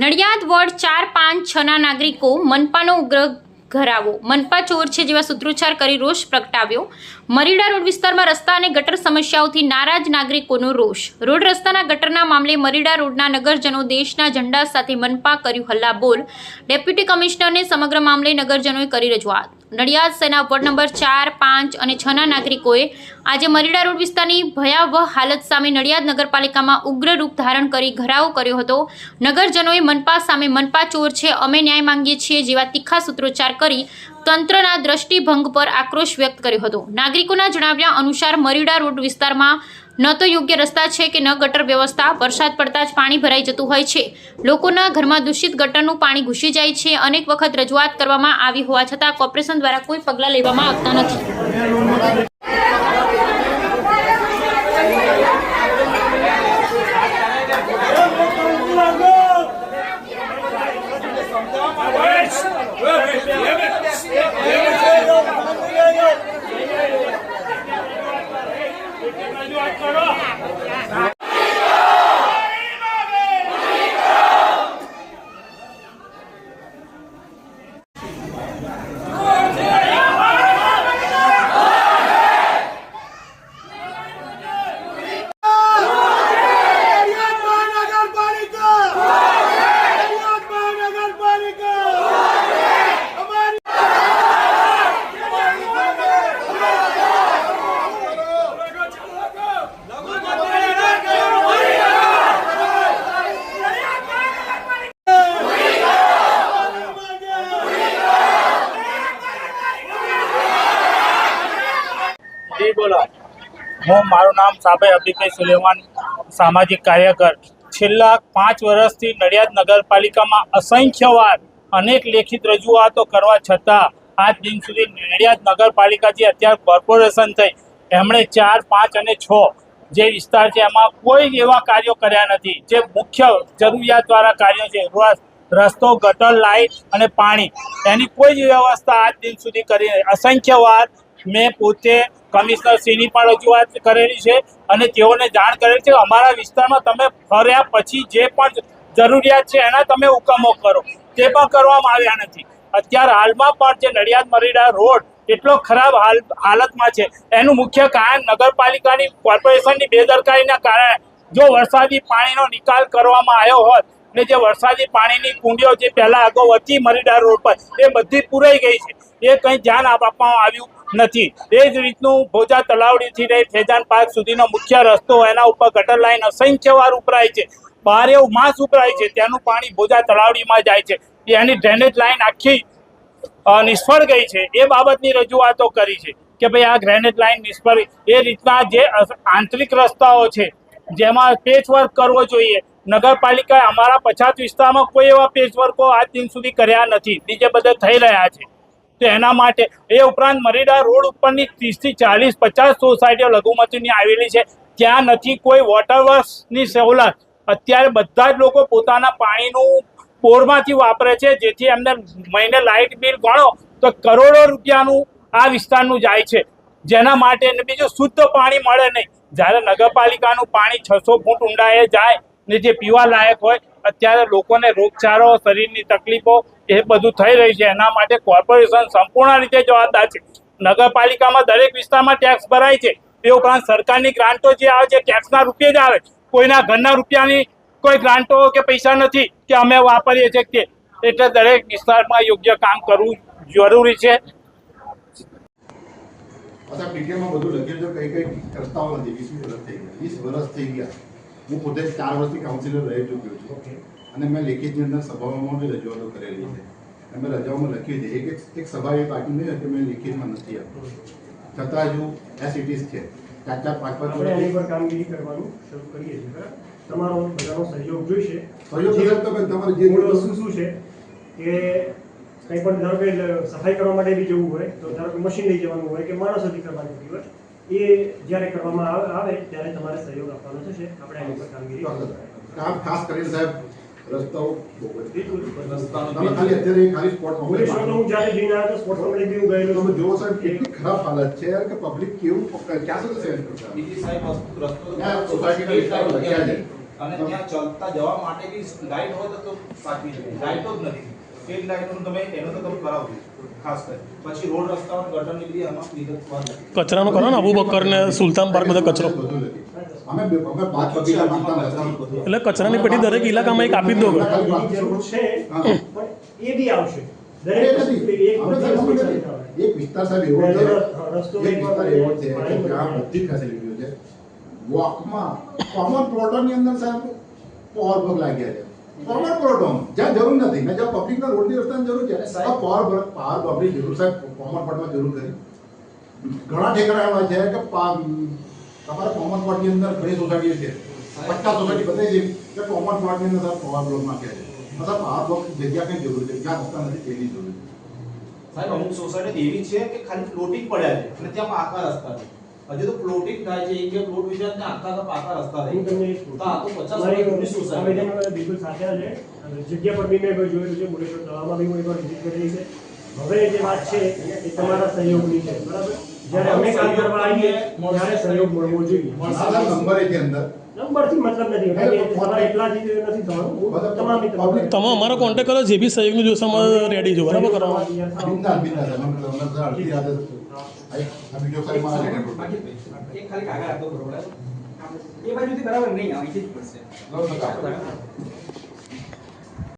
Nadiad ward ચાર પાંચ છના નાગરિકો મનપાનો ઉગ્ર ઘરાવો. મનપા ચોર છે જેવા સૂત્રોચ્ચાર કરી રોષ પ્રગટાવ્યો. મરીડા રોડ વિસ્તારમાં રસ્તા અને ગટર સમસ્યાઓથી નારાજ નાગરિકોનો રોષ. રોડ રસ્તાના ગટરના મામલે મરીડા રોડના નગરજનો દેશના ઝંડા સાથે મનપા કર્યું હલ્લાબોલ. ડેપ્યુટી કમિશનરને સમગ્ર મામલે નગરજનોએ કરી રજૂઆત. નડિયાદ સેના વોર્ડ નંબર ચાર, પાંચ અને છના નાગરિકોએ આજે મરીડા રોડ વિસ્તારની ભયાવહ હાલત સામે નડિયાદ નગરપાલિકામાં ઉગ્ર રૂપ ધારણ કરી ઘરાવો કર્યો હતો. નગરજનોએ મનપા સામે મનપા ચોર છે, અમે ન્યાય માંગીએ છીએ જેવા તીખા સૂત્રોચ્ચાર કરી તંત્રના દ્રષ્ટિભંગ પર આક્રોશ વ્યક્ત કર્યો હતો. નાગરિકોના જણાવ્યા અનુસાર મરીડા રોડ વિસ્તારમાં ન તો યોગ્ય રસ્તા છે કે ન ગટર વ્યવસ્થા, વરસાદ પડતા જ પાણી ભરાઈ જતું હોય છે. લોકોના ઘરમાં દૂષિત ગટરનું પાણી ઘૂસી જાય છે. અનેક વખત રજૂઆત કરવામાં આવી હોવા છતાં કોર્પોરેશન દ્વારા કોઈ પગલાં લેવામાં આવતા નથી. નડિયાદ હું, મારું નામ સાબે અબીભાઈ સુલેમાન, સામાજિક કાર્યકર છેલ્લા પાંચ વર્ષથી નડિયાદ નગરપાલિકામાં અસંખ્ય વાર અનેક લેખિત રજૂઆતો કરવા છતાં આજ દિન સુધી નડિયાદ નગરપાલિકા જે અત્યારે કોર્પોરેશન થઈ, એમણે ચાર, પાંચ અને છ જે વિસ્તાર છે, એમાં કોઈ એવા કાર્યો કર્યા નથી જે મુખ્ય જરૂરિયાતવાળા કાર્યો છે રસ્તો, ગટર લાઇટ અને પાણી, એની કોઈ જ વ્યવસ્થા આજ દિન સુધી કરી નથી. મેં પોતે કમિશનર શ્રીની પણ રજૂઆત કરેલી છે અને તેઓને જાણ કરેલી છે. અમારા વિસ્તારમાં તમે ફર્યા પછી જે પણ જરૂરિયાત છે એના તમે હુકમો કરો. તે પણ કરવામાં આવ્યા નથી. અત્યારે હાલમાં પણ જે નડિયાદ મરીડા રોડ એટલો ખરાબ હાલ, હાલતમાં છે. એનું મુખ્ય કારણ નગરપાલિકાની કોર્પોરેશનની બેદરકારીના કારણે જો વરસાદી પાણીનો નિકાલ કરવામાં આવ્યો હોત ને જે વરસાદી પાણીની કુંડીઓ જે પહેલાં અગાઉ હતી મરીડા રોડ પર એ બધી પૂરાઈ ગઈ છે. એ કંઈ ધ્યાન આપવામાં આવ્યું નથી. એ જ રીતનું ભોજા તલાવડીથી લઈ ફેજાન પાર્ક સુધીનો મુખ્ય રસ્તો એના ઉપર ગટર લાઈન અસંખ્ય વાર ઉપરાય છે. બારે માસ ઉપરાય છે, ત્યાંનું પાણી ભોજા તલાવડીમાં જાય છે. એની ડ્રેનેજ લાઈન આખી નિષ્ફળ ગઈ છે. એ બાબતની રજૂઆતો કરી છે કે ભાઈ આ ગ્રેનેજ લાઈન નિષ્ફળ, એ રીતના જે આંતરિક રસ્તાઓ છે, જેમાં પેચ વર્ક કરવો જોઈએ. નગરપાલિકાએ અમારા પછાત વિસ્તારમાં કોઈ એવા પેચ વર્કો આજ દિન સુધી કર્યા નથી. બીજે બધે થઈ રહ્યા છે. તો એના માટે એ ઉપરાંત મરીડા રોડ ઉપરની ત્રીસથી ચાલીસ, પચાસ સોસાયટીઓ લઘુમતીની આવેલી છે. ત્યાં નથી કોઈ વોટર વર્ક્સની સવલત. અત્યારે બધા જ લોકો પોતાના પાણીનું બોરમાંથી વાપરે છે, જેથી એમને મહિને લાઇટ બિલ ગણો તો કરોડો રૂપિયાનું આ વિસ્તારનું જાય છે. જેના માટે એને બીજું શુદ્ધ પાણી મળે નહીં. જ્યારે નગરપાલિકાનું પાણી છસો ફૂટ ઊંડાએ જાય ને જે પીવા લાયક હોય, અત્યારે લોકોને રોગચાળો, શરીરની તકલીફો એ બધું થઈ રહ્યું છે એના માટે કોર્પોરેશન સંપૂર્ણ રીતે જવાબદાર છે. નગરપાલિકામાં દરેક વિસ્તારમાં ટેક્સ ભરાય છે. એ ઉપરાંત સરકારની ગ્રાન્ટો જે આવે છે ટેક્સના રૂપિયે જ આવે કોઈના ઘરના રૂપિયાની કોઈ ગ્રાન્ટો કે પૈસા નથી કે અમે વાપરીએ છીએ કે એટલે દરેક વિસ્તારમાં યોગ્ય કામ કરવું જરૂરી છે. અચ્છા પીટીએમમાં બધું લખ્યું છે કઈ કઈ રસ્તાઓ નથી વીસ વીસ વર્ષ થઈ ગયા. વીસ વર્ષ થઈ ગયા હું પોતે ચાર વર્ષથી કાઉન્સિલર રહી ચૂક્યો છું. અને મેં લેખિતની અંદર સભાઓમાં બી રજૂઆતો કરેલી છે. અને મેં રજાઓમાં લખ્યું છે. એક એક સભા એ બાકી નહીં હતી મેં લેખિતમાં નથી આપ્યું. છતાં હજુ એસિટીસ છે. ચાર ચાર પાંચ પાંચ આપણે એની વર્ષ પર કામગીરી કરવાનું શરૂ કરીએ છીએ તમારો બધાનો સહયોગ જોઈશે. સહયોગ સાહેબ તમારે જે વસ્તુ શું છે કે કંઈ પણ ધારો કે સફાઈ કરવા માટે બી જવું હોય તો ધારો કે મશીન લઈ જવાનું હોય કે માણસોથી કરવાની હોય એ જ્યારે કરવામાં આવે આવે ત્યારે તમારે સહયોગ આપવાનો થશે. આપણે એની પર કામગીરી કામ ખાસ કરીને સાહેબ રસ્તાઓ બહુ જ તમે ખાલી અત્યારે ખાલી સ્પોટ હું જ્યારે જઈને આવ્યો તો કોમ્પ્લેક્સ હું ગયેલો તમે જુઓ સાહેબ કેટલી ખરાબ હાલત છે યાર કે પબ્લિક કેવું ક્યાં સુધી બીજી સાહેબ રસ્તો આ સોસાયટીના લખ્યા છે. અને ત્યાં ચાલતા જવા માટે બી લાઈટ હોય તો સાચવી શકે લાઈટો જ નથી. સ્ટ્રીટ લાઈટનું તમે એનો તો તમે કરાવજો ખાસ કરી પછી રોડ રસ્તાઓ અને ગટરની બધી આમાં કચરાનો કરો ને અબુબકર ને સુલતાન પાર્ક બધો કચરો. બધું એટલે કચરાની પેટી દરેક ઇલાકામાં એક આપી દો. એની જરૂર છે હા. પણ એ બી આવશે. એ દરેક નથી. વસ્તુ એક અમે બધી સાહેબ વસ્તુ અમે ચાલતા હોય. એક વિસ્તાર સાહેબ એવો છે એક વિસ્તાર એવો છે કે પાણી બધી ફેસિલિટીઓ છે. વોકમાં કોમન પ્લોટોની અંદર સાહેબ પાવર લાગ્યા છે. કોમન પ્લોટો જ્યાં જરૂર નથી. મેં જ્યાં પબ્લિકના રોડની રસ્તાની જરૂર છે. સાહેબ. પાવર બ્લોક પાવર બ્લોકની જરૂર સાહેબ કોમન પ્લોટમાં જરૂર કરી. ઘણા ઠેકડા એવા છે કે પા- તમારા કોમન પ્લોટની અંદર ઘણી સોસાયટીઓ છે. પચાસ સોસાયટી બતાવી છે કે કોમન પ્લોટની અંદર સાહેબ પાવર બ્લોક નાખ્યા છે. મતલબ આ બ્લોક જગ્યા કઈ જરૂર છે? જ્યાં રસ્તા નથી તેની જરૂર છે? સાહેબ અમુક સોસાયટી એવી છે કે ખાલી ફ્લોટિંગ પડ્યા છે અને ત્યાં પાકા રસ્તા છે. હજુ તો ફ્લોટિંગ થાય છે. એક બે ફ્લોટ વિચાર ને આખા તો પાકા રસ્તા થઈ તમને આ તો પચાસ વર્ષની સોસાયટી આવેદન બિલકુલ સાચા છે. અને જગ્યા પર બી મેં કોઈ જોયેલું છે મુરેશ્વર તળાવમાં બી હું એકવાર વિઝિટ કરેલી છે. હવે જે વાત છે એ તમારા સહયોગની છે. બરાબર? જ્યારે અમે કામ કરવા આવીએ ત્યારે સહયોગ મળવો જોઈએ. નંબર એ અંદર. નંબરથી મતલબ નથી કારણ એટલા જ નથી થવાનું. તમામ તમે અમારો કોન્ટેક્ટ કરો જે બી સહયોગનું જોશે અમે રેડી છો બરાબર કરવા બિંદાસ બિંદાસ અમે અમે બધા અડધી રાતે આ- આ વીડિયો સાહેબ મારા લેટર પર એક ખાલી કાગળ આપો બરોબર? એ બાજુથી બરાબર નહીં અહીંથી જ પડશે. લો, લો, કાપો.